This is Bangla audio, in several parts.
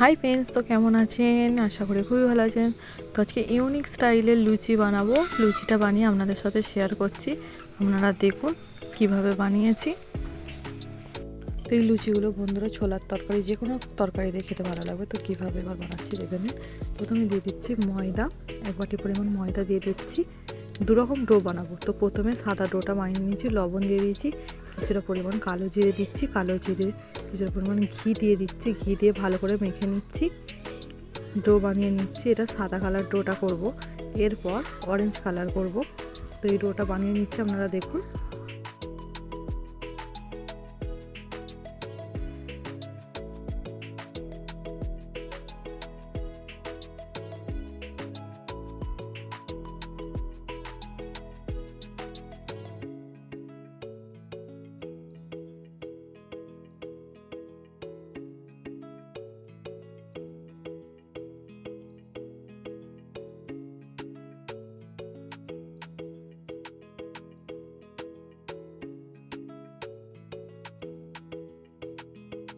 হাই ফ্রেন্ডস তো কেমন আছেন? আশা করি খুবই ভালো আছেন। তো আজকে ইউনিক স্টাইলের লুচি বানাবো। লুচিটা বানিয়ে আপনাদের সাথে শেয়ার করছি। আপনারা দেখুন কীভাবে বানিয়েছি। তো এই লুচিগুলো বন্ধুরা ছোলার তরকারি যে কোনো তরকারি দিয়ে খেতে ভালো লাগবে। তো কীভাবে এবার বানাচ্ছি দেখে নিন। প্রথমে দিয়ে দিচ্ছি ময়দা। এক বাটি পরিমাণ ময়দা দিয়ে দিচ্ছি। দুরকম ডো বানাবো। তো প্রথমে সাদা ডোটা বানিয়ে নিয়েছি, লবণ দিয়ে দিয়েছি, কিছুটা পরিমাণ কালো জিরে দিচ্ছি, কালো জিরে কিছুটা পরিমাণ ঘি দিয়ে দিচ্ছি, ঘি দিয়ে ভালো করে মেখে নিচ্ছি। ডো বানিয়ে নিচ্ছি, এটা সাদা কালার ডোটা করব, এরপর অরেঞ্জ কালার করব। তো এই ডোটা বানিয়ে নিচ্ছি, আপনারা দেখুন।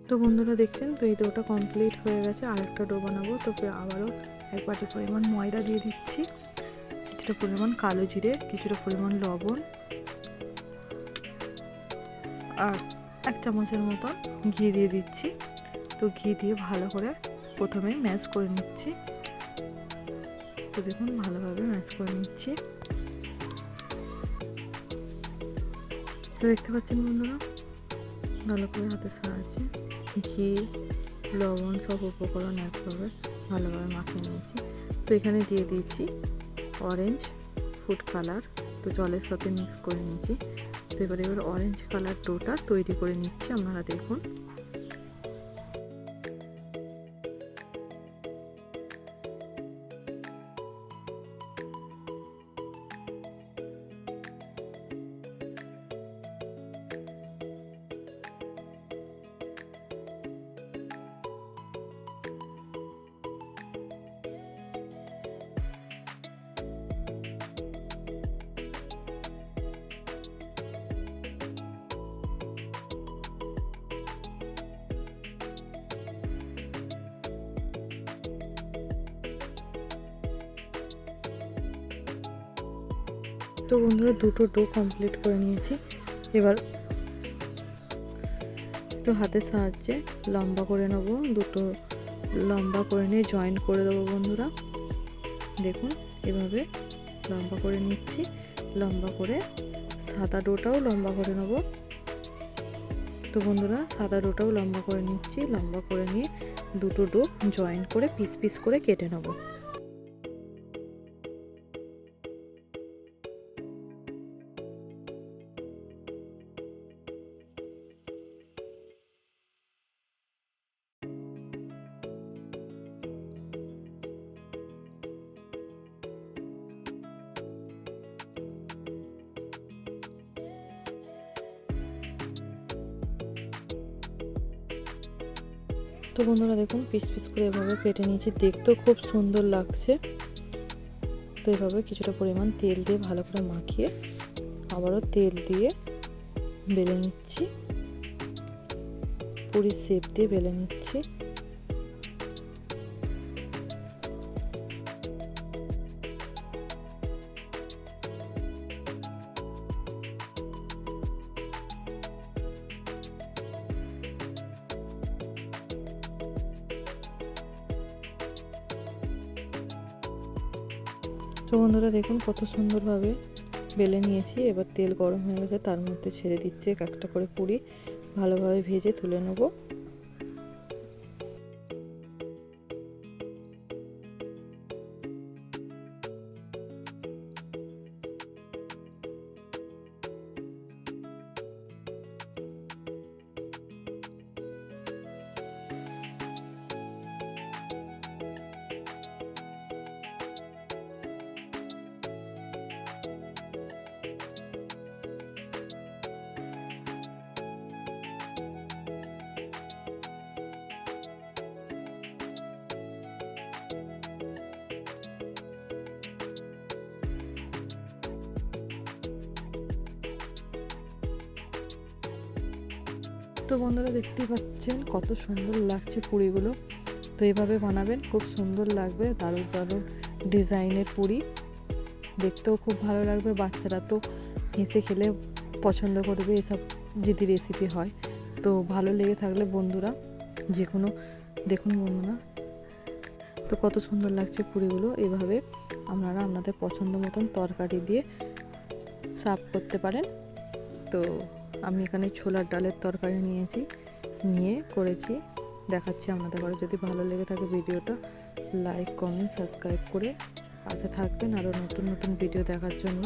তো বন্ধুরা দেখছেন? তো এই ডোটা কমপ্লিট হয়ে গেছে। আর একটা ডো বানাবো। তো আবারও এক বাটি পরিমাণ ময়দা দিয়ে দিচ্ছি। কিছুটা পরিমাণ কালো জিরে, কিছুটা পরিমাণ লবণ আর এক চামচের মতো ঘি দিয়ে দিচ্ছি। তো ঘি দিয়ে ভালো করে প্রথমে ম্যাশ করে নিচ্ছি। তো দেখুন, ভালোভাবে ম্যাশ করে নিচ্ছি। তো দেখতে পাচ্ছেন বন্ধুরা? ভালো করে হাতের সাহায্যে ঘি, লবণ সব উপকরণ একভাবে ভালোভাবে মাখিয়ে নিয়েছি। তো এখানে দিয়ে দিয়েছি অরেঞ্জ ফুড কালার তো জলের সাথে মিক্স করে নিয়েছি। তো এবার এবার অরেঞ্জ কালার ডোটা তৈরি করে নিচ্ছি। আপনারা দেখুন তো বন্ধুরা দুটো ডো কমপ্লিট করে নিয়েছি। এবার একটু হাতের সাহায্যে লম্বা করে নেব, দুটো লম্বা করে নিয়ে জয়েন করে দেবো বন্ধুরা। দেখুন, এভাবে লম্বা করে নিচ্ছি, লম্বা করে সাদা ডোটাও লম্বা করে নেব। তো বন্ধুরা, সাদা ডোটাও লম্বা করে নিচ্ছি, লম্বা করে নিয়ে দুটো ডো জয়েন করে পিস পিস করে কেটে নেব। তো বন্ধুরা দেখুন, পিস পিস করে এভাবে কেটে নিয়েছি। দেখতেও খুব সুন্দর লাগছে। তো এভাবে কিছুটা পরিমাণ তেল দিয়ে ভালো করে মাখিয়ে আবারও তেল দিয়ে বেলে নিচ্ছি। পুরি সেপ দিয়ে বেলে নিচ্ছি। তো বন্ধুরা দেখুন কত সুন্দরভাবে বেলে নিয়েছি। এবার তেল গরম হয়ে গেছে, তার মধ্যে ছেড়ে দিচ্ছে এক একটা করে পুরি। ভালোভাবে ভেজে তুলে নেব। তো বন্ধুরা দেখতেই পাচ্ছেন কত সুন্দর লাগছে পুরিগুলো। তো এভাবে বানাবেন, খুব সুন্দর লাগবে, দারুণ দারুণ ডিজাইনের পুরি। দেখতেও খুব ভালো লাগবে, বাচ্চারা তো হেসে খেলে পছন্দ করবে এসব যদি রেসিপি হয়। তো ভালো লেগে থাকলে বন্ধুরা যে কোনো, দেখুন বন্ধুরা। তো কত সুন্দর লাগছে পুরিগুলো, এভাবে আপনারা আপনাদের পছন্দ মতন তরকারি দিয়ে সার্ভ করতে পারেন। তো আমি এখানে ছোলার ডালের তরকারি নিয়েছি, নিয়ে করেছি। দেখাচ্ছি আপনাদের ঘরে। যদি ভালো লেগে থাকে ভিডিওটা লাইক কমেন্ট সাবস্ক্রাইব করে পাশে থাকবেন। আরও নতুন নতুন ভিডিও দেখার জন্য।